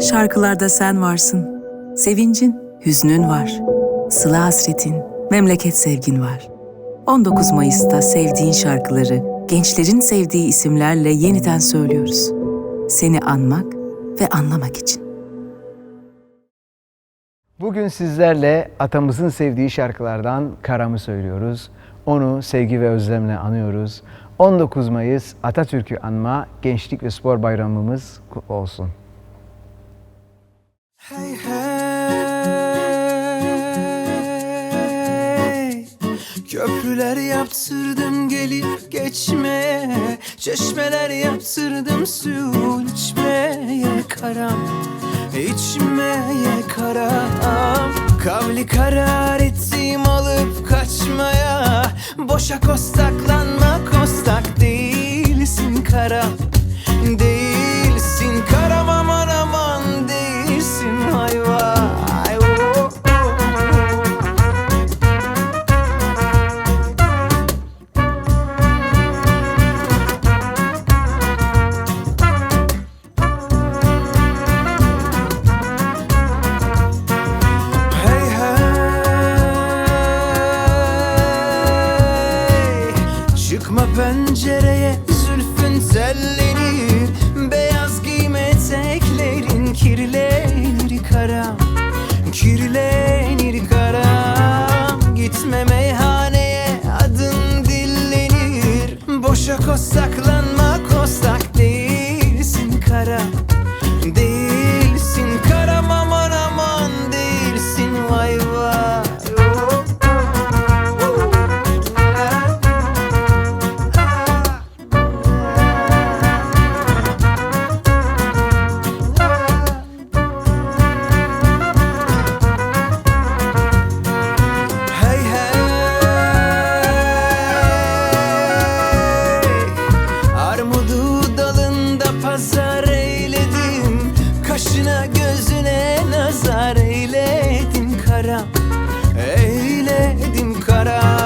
Şarkılarda sen varsın. Sevincin, hüznün var. Sıla hasretin, memleket sevgin var. 19 Mayıs'ta sevdiğin şarkıları gençlerin sevdiği isimlerle yeniden söylüyoruz. Seni anmak ve anlamak için. Bugün sizlerle atamızın sevdiği şarkılardan Karam'ı söylüyoruz. Onu sevgi ve özlemle anıyoruz. 19 Mayıs Atatürk'ü anma Gençlik ve Spor Bayramımız kutlu olsun. Köprüler yaptırdım gelip geçmeye Çeşmeler yaptırdım su içmeye karam İçmeye karam Kavli karar ettim alıp kaçmaya. Boşa kostaklanma kostak değilsin karam pencereye zülfün tellenir Beyaz giyme eteklerin kirlenir karam Kirlenir karam Gitme meyhaneye adın dillenir Boşa kostaklanma kostak yara Eyledim kara.